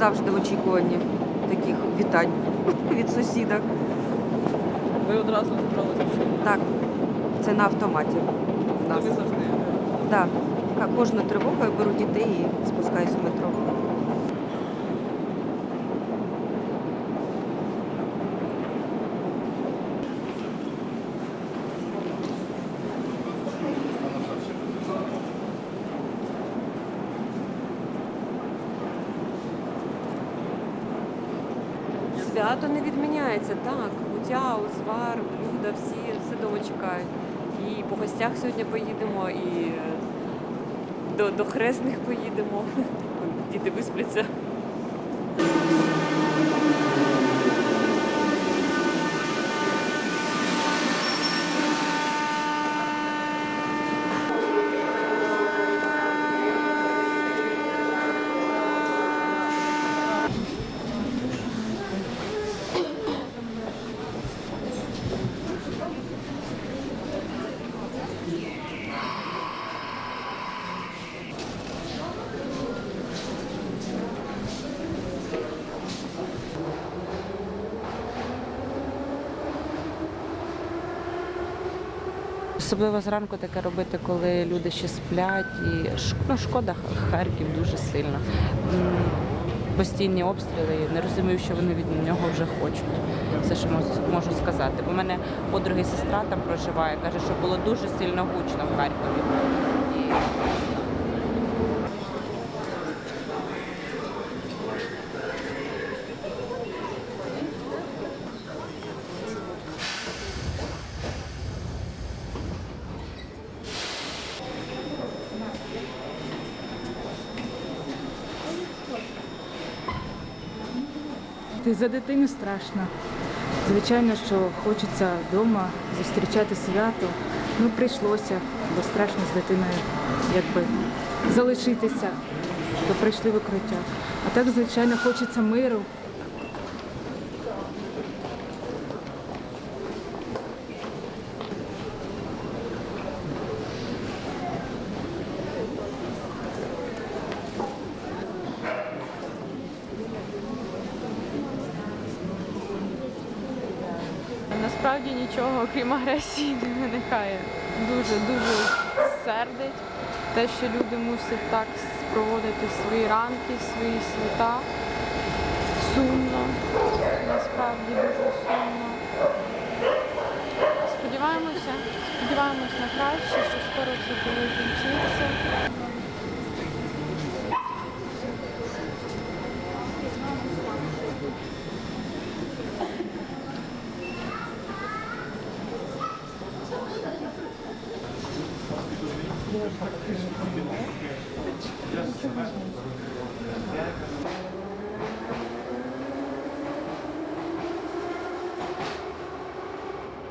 завжди в очікуванні таких вітань від сусіда. Ви одразу школу? Так, це на автоматі. в нас. Тобі завжди. Да. Кожну тривогу я беру дітей і спускаюсь в метро. Свято не відміняється, так. Буття, узвар, блюда, всі все дома чекають. І по гостях сьогодні поїдемо, і е, до, до хресних поїдемо. Діти виспляться. Особливо зранку таке робити, коли люди ще сплять. І ну, шкода Харків дуже сильно. Постійні обстріли, і не розумію, що вони від нього вже хочуть. Все, що можу сказати. Бо в мене подруги сестра там проживає, каже, що було дуже сильно гучно в Харкові. І Ти за дитину страшно. Звичайно, що хочеться вдома зустрічати свято. Ну, прийшлося, бо страшно з дитиною якби залишитися, то прийшли викриття. А так, звичайно, хочеться миру. Насправді нічого, окрім агресії, не виникає. Дуже дуже сердить те, що люди мусять так проводити свої ранки, свої свята. Сумно, насправді дуже сумно. Сподіваємося, сподіваємось на краще, що скоро все це закінчиться. 그렇죠.